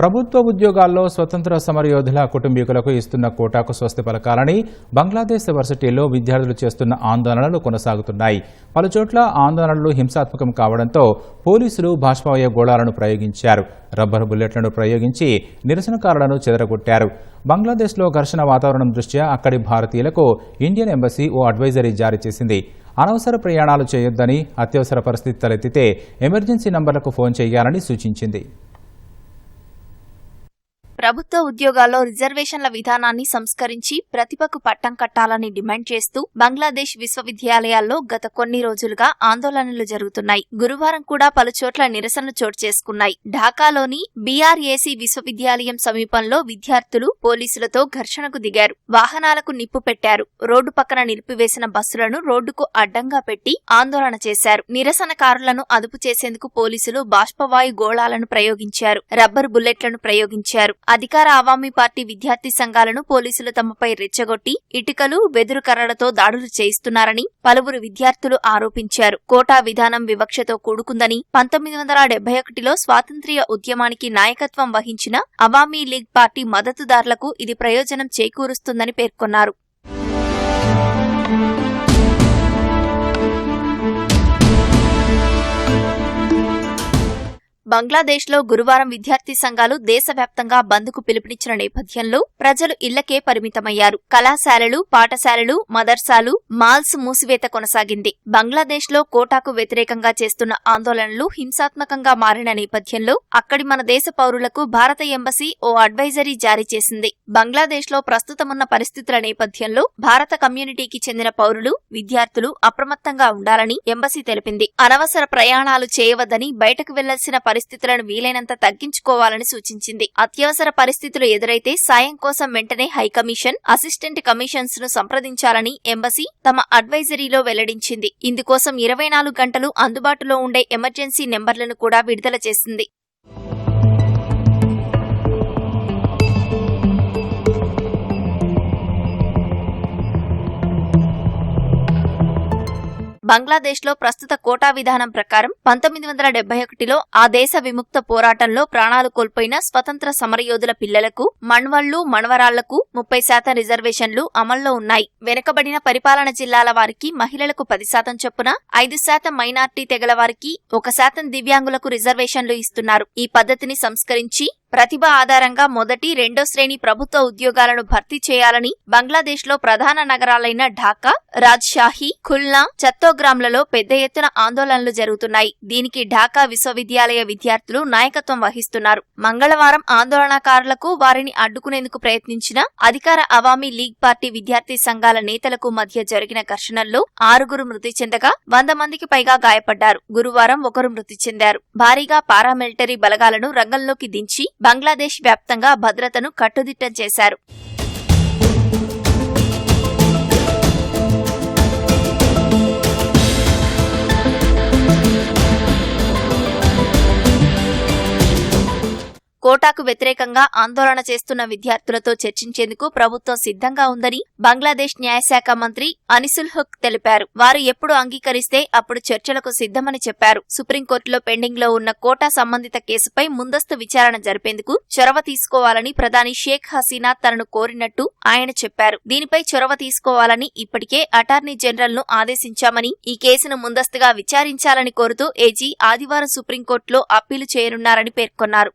ప్రభుత్వ ఉద్యోగాల్లో స్వతంత్ర సమరయోధుల కుటుంబీకులకు ఇస్తున్న కోటాకు స్వస్తి పలకాలని బంగ్లాదేశ్ వర్సిటీలో విద్యార్థులు చేస్తున్న ఆందోళనలు కొనసాగుతున్నాయి. పలుచోట్ల ఆందోళనలు హింసాత్మకం కావడంతో పోలీసులు బాష్పవాయ గోళాలను ప్రయోగించారు. రబ్బరు బుల్లెట్లను ప్రయోగించి నిరసనకారులను చెదరగొట్టారు. బంగ్లాదేశ్లో ఘర్షణ వాతావరణం దృష్ట్యా అక్కడి భారతీయులకు ఇండియన్ ఎంబసీ ఓ అడ్వైజరీ జారీ చేసింది. అనవసర ప్రయాణాలు చేయొద్దని అత్యవసర పరిస్థితి తలెత్తితే ఎమర్జెన్సీ నంబర్లకు ఫోన్ చేయాలని సూచించింది. ప్రభుత్వ ఉద్యోగాల్లో రిజర్వేషన్ల విధానాన్ని సంస్కరించి ప్రతిభకు పట్టం కట్టాలని డిమాండ్ చేస్తూ బంగ్లాదేశ్ విశ్వవిద్యాలయాల్లో గత కొన్ని రోజులుగా ఆందోళనలు జరుగుతున్నాయి. గురువారం కూడా పలుచోట్ల నిరసనలు చోటు చేసుకున్నాయి. ఢాకాలోని బీఆర్ఏసీ విశ్వవిద్యాలయం సమీపంలో విద్యార్థులు పోలీసులతో ఘర్షణకు దిగారు. వాహనాలకు నిప్పు పెట్టారు. రోడ్డు పక్కన నిలిపివేసిన బస్సులను రోడ్డుకు అడ్డంగా పెట్టి ఆందోళన చేశారు. నిరసనకారులను అదుపు చేసేందుకు పోలీసులు బాష్పవాయు గోళాలను ప్రయోగించారు. రబ్బరు బుల్లెట్లను ప్రయోగించారు. అధికార అవామీ పార్టీ విద్యార్థి సంఘాలను పోలీసులు తమపై రెచ్చగొట్టి ఇటుకలు వెదురు కర్రలతో దాడులు చేయిస్తున్నారని పలువురు విద్యార్థులు ఆరోపించారు. కోటా విధానం వివక్షతో కూడుకుందని పంతొమ్మిది వందల డెబ్బై ఒకటిలో స్వాతంత్ర్య ఉద్యమానికి నాయకత్వం వహించిన అవామీ లీగ్ పార్టీ మద్దతుదారులకు ఇది ప్రయోజనం చేకూరుస్తుందని పేర్కొన్నారు. బంగ్లాదేశ్లో గురువారం విద్యార్థి సంఘాలు దేశవ్యాప్తంగా బంద్కు పిలుపునిచ్చిన నేపథ్యంలో ప్రజలు ఇళ్ళకే పరిమితమయ్యారు. కళాశాలలు పాఠశాలలు మదర్సాలు మాల్స్ మూసివేత కొనసాగింది. బంగ్లాదేశ్లో కోటాకు వ్యతిరేకంగా చేస్తున్న ఆందోళనలు హింసాత్మకంగా మారిన నేపథ్యంలో అక్కడి మన దేశ పౌరులకు భారత ఎంబసీ ఓ అడ్వైజరీ జారీ చేసింది. బంగ్లాదేశ్లో ప్రస్తుతమున్న పరిస్థితుల నేపథ్యంలో భారత కమ్యూనిటీకి చెందిన పౌరులు విద్యార్థులు అప్రమత్తంగా ఉండాలని ఎంబసీ తెలిపింది. అనవసర ప్రయాణాలు చేయవద్దని బయటకు వెళ్ళాల్సిన పరిస్థితులను వీలైనంత తగ్గించుకోవాలని సూచించింది. అత్యవసర పరిస్థితులు ఎదురైతే సాయం కోసం వెంటనే హైకమిషన్ అసిస్టెంట్ కమిషన్స్ను సంప్రదించాలని ఎంబసీ తమ అడ్వైజరీలో వెల్లడించింది. ఇందుకోసం ఇరవై నాలుగు గంటలు అందుబాటులో ఉండే ఎమర్జెన్సీ నెంబర్లను కూడా విడుదల చేసింది. బంగ్లాదేశ్లో ప్రస్తుత కోటా విధానం ప్రకారం పంతొమ్మిది వందల డెబ్బై ఒకటిలో ఆ దేశ విముక్త పోరాటంలో ప్రాణాలు కోల్పోయిన స్వతంత్ర సమరయోధుల పిల్లలకు మణ్వళ్ళు మణవరాళ్ళకు ముప్పై శాతం రిజర్వేషన్లు అమల్లో ఉన్నాయి. వెనుకబడిన పరిపాలన జిల్లాల వారికి మహిళలకు పది శాతం చొప్పున ఐదు శాతం మైనార్టీ తెగల వారికి ఒక శాతం దివ్యాంగులకు రిజర్వేషన్లు ఇస్తున్నారు. ఈ పద్ధతిని సంస్కరించి ప్రతిభ ఆధారంగా మొదటి రెండో శ్రేణి ప్రభుత్వ ఉద్యోగాలను భర్తీ చేయాలని బంగ్లాదేశ్లో ప్రధాన నగరాలైన ఢాకా రాజ్షాహి ఖుల్నా చత్తోగ్రామ్లలో పెద్ద ఎత్తున ఆందోళనలు జరుగుతున్నాయి. దీనికి ఢాకా విశ్వవిద్యాలయ విద్యార్థులు నాయకత్వం వహిస్తున్నారు. మంగళవారం ఆందోళనకారులకు వారిని అడ్డుకునేందుకు ప్రయత్నించిన అధికార అవామీ లీగ్ పార్టీ విద్యార్థి సంఘాల నేతలకు మధ్య జరిగిన ఘర్షణల్లో ఆరుగురు మృతి చెందగా వంద మందికి పైగా గాయపడ్డారు. గురువారం ఒకరు మృతి చెందారు. భారీగా పారామిలిటరీ బలగాలను రంగంలోకి దించి బంగ్లాదేశ్ వ్యాప్తంగా భద్రతను కట్టుదిట్టం చేశారు. కోటాకు వ్యతిరేకంగా ఆందోళన చేస్తున్న విద్యార్థులతో చర్చించేందుకు ప్రభుత్వం సిద్ధంగా ఉందని బంగ్లాదేశ్ న్యాయశాఖ మంత్రి అనిసుల్ హుక్ తెలిపారు. వారు ఎప్పుడు అంగీకరిస్తే అప్పుడు చర్చలకు సిద్ధమని చెప్పారు. సుప్రీంకోర్టులో పెండింగ్లో ఉన్న కోటా సంబంధిత కేసుపై ముందస్తు విచారణ జరిపేందుకు చొరవ తీసుకోవాలని ప్రధాని షేక్ హసీనా తనను కోరినట్టు ఆయన చెప్పారు. దీనిపై చొరవ తీసుకోవాలని ఇప్పటికే అటార్నీ జనరల్ను ఆదేశించామని ఈ కేసును ముందస్తుగా విచారించాలని కోరుతూ ఏజీ ఆదివారం సుప్రీంకోర్టులో అప్పీలు చేయనున్నారని పేర్కొన్నారు.